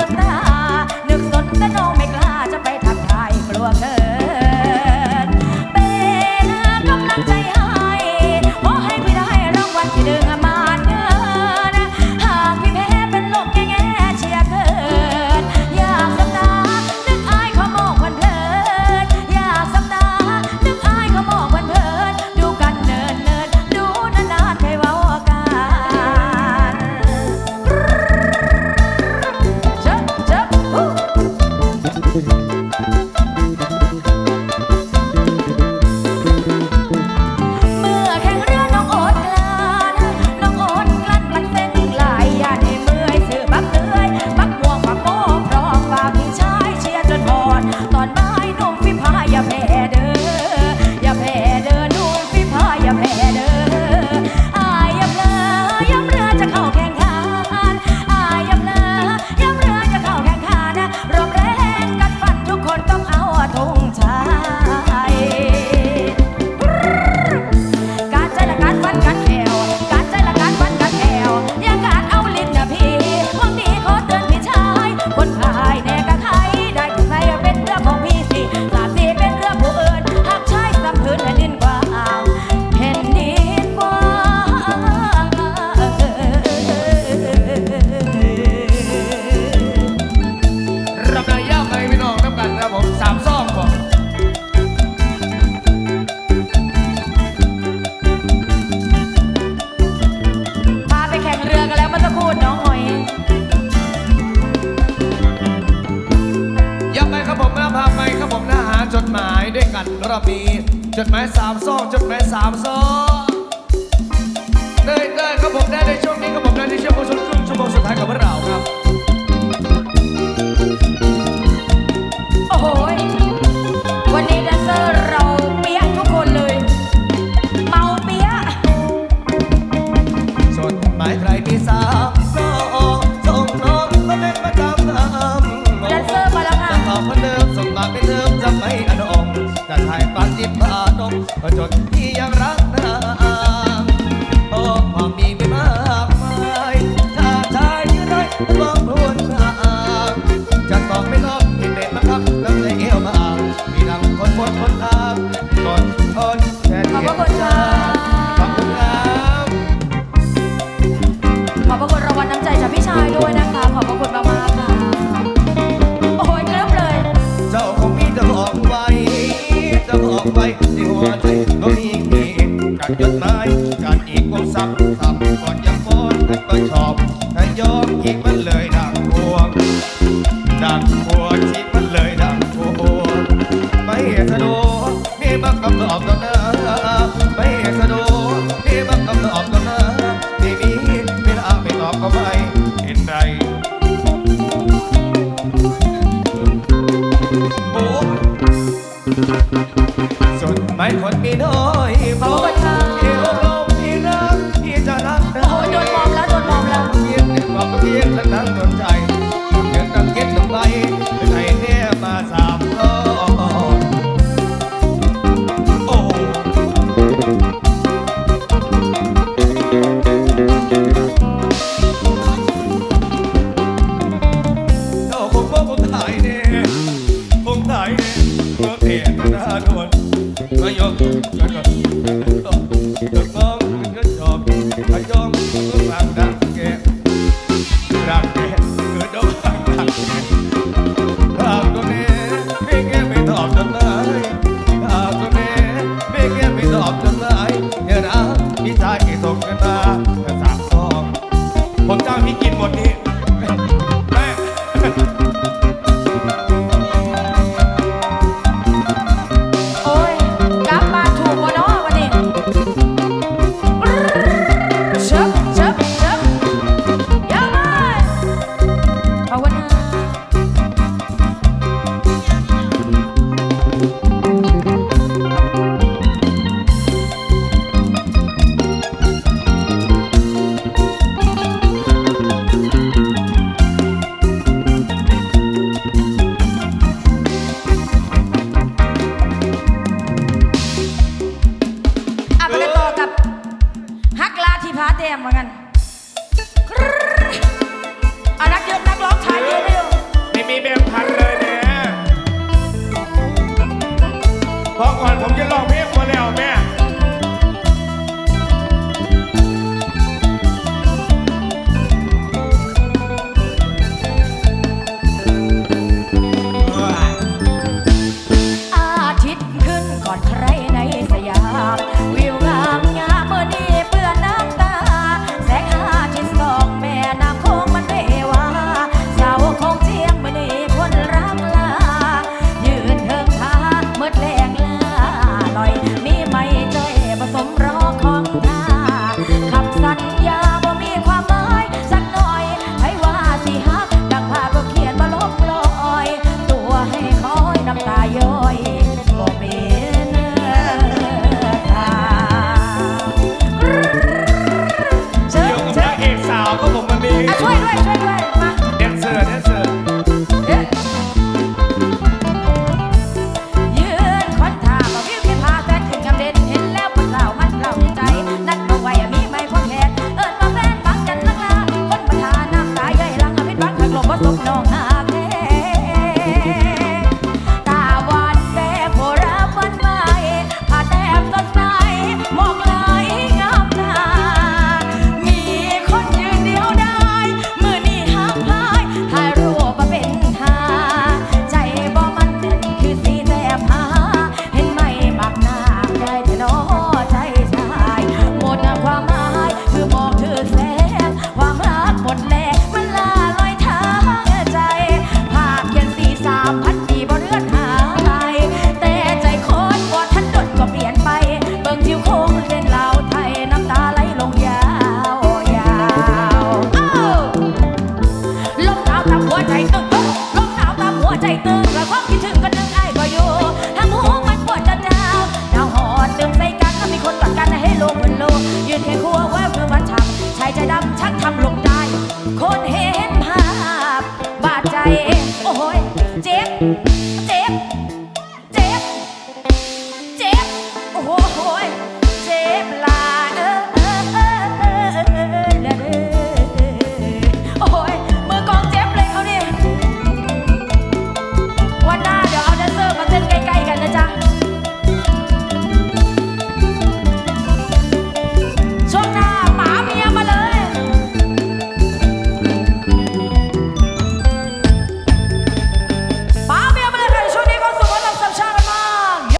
真 ระบี่จดหมายสามซองจดหมายสามซอง ก็จนที่ยังรักนางโอความมีไม่มากมายาชายยืนได้มองพวนทางจะตอบไม่ลอกที่เด็ดมาครับแล้วใจเอวมาอ่างมีดังคนบคนทางก่อนทนแค่เดียวขอบคุณครับขอบพระคุณรางวัลน้ำใจจากพี่ชายด้วยนะคะ สุดไม่คนมีน้อยเพราะเอวลมที่รักที่จะรักเธอโดนมอมแล้วโดนมอมแล้วเพียงหนึ่งความเพียงแล้งทั้งโดนใจเดินตามเก็บตรงไปไป็นไอเนี่ยมาสามรอบโอ้เราคงว่าผมถ่ยเนี่ยคนไทยเนี่ย พียรนาทวนมายกฉันก็ตกตกมองมันก็ชอบใครจ้องากับฮักลาที่พาแดมเหมือนกันอานักเยืนนักร้องชายยืนไม่ลงไม่มีแบ่งพันเลยนะพราะก่อนผมจะลองเพลงมาแล้วแม่ 啊对对对对